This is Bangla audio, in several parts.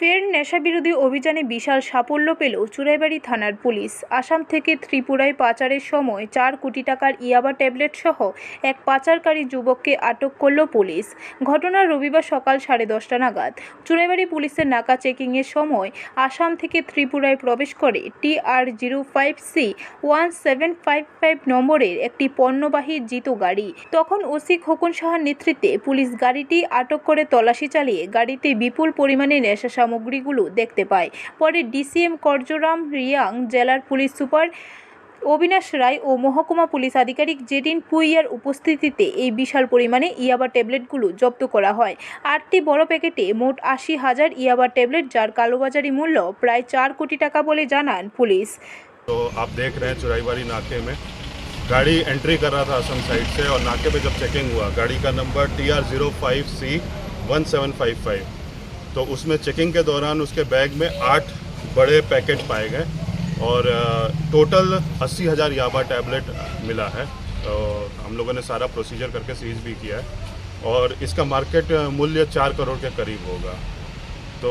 ফের নেশাবিরোধী অভিযানে বিশাল সাফল্য পেল চুরাইবাড়ি থানার পুলিশ। আসাম থেকে ত্রিপুরায় পাচারের সময় চার কোটি টাকার ইয়াবা ট্যাবলেট সহ এক পাচারকারী যুবককে আটক করল পুলিশ। ঘটনা রবিবার সকাল সাড়ে দশটা নাগাদ। চুরাইবাড়ি পুলিশের নাকা চেকিংয়ের সময় আসাম থেকে ত্রিপুরায় প্রবেশ করে T R zero five C one seven five five নম্বরের একটি পণ্যবাহী জিতু গাড়ি। তখন ওসি খোকন সাহার নেতৃত্বে পুলিশ গাড়িটি আটক করে তল্লাশি চালিয়ে গাড়িতে বিপুল পরিমাণে নেশা সামগ্রীগুলো দেখতে পায় পরে ডিসিএম করজোরাম রিয়াং জেলার পুলিশ সুপার অবিনাশ রায় ও মহকুমা পুলিশ আধিকারিক জেডিন পুইয়ার উপস্থিতিতে এই বিশাল পরিমাণে ইয়াবা ট্যাবলেটগুলো জব্দ করা হয় আটটি বড় প্যাকেটে মোট আশি হাজার ইয়াবা ট্যাবলেট যার কালোবাজারি মূল্য প্রায় চার কোটি টাকা বলে জানান পুলিশ तो आप देख रहे हैं चुराईबारी नाके में गाड़ी एंट्री कर रहा था असम साइड से और नाके पे जब चेकिंग हुआ गाड़ी का number T R zero five C one seven five five तो उसमें चेकिंग के दौरान उसके बैग में आठ बड़े पैकेट पाए गए और टोटल अस्सी हज़ार याबा टैबलेट मिला है। तो हम लोगों ने सारा प्रोसीजर करके सीज भी किया है और इसका मार्केट मूल्य चार करोड़ के करीब होगा। तो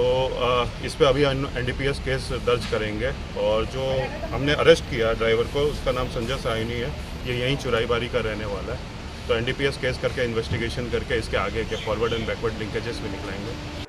इस पर अभी एनडीपीएस केस दर्ज करेंगे और जो हमने अरेस्ट किया ड्राइवर को, उसका नाम संजय साहिनी है। ये यहीं चुराईबारी का रहने वाला है। तो एनडीपीएस केस करके इन्वेस्टिगेशन करके इसके आगे के फॉरवर्ड एंड बैकवर्ड लिंकेजेस भी निकलाएँगे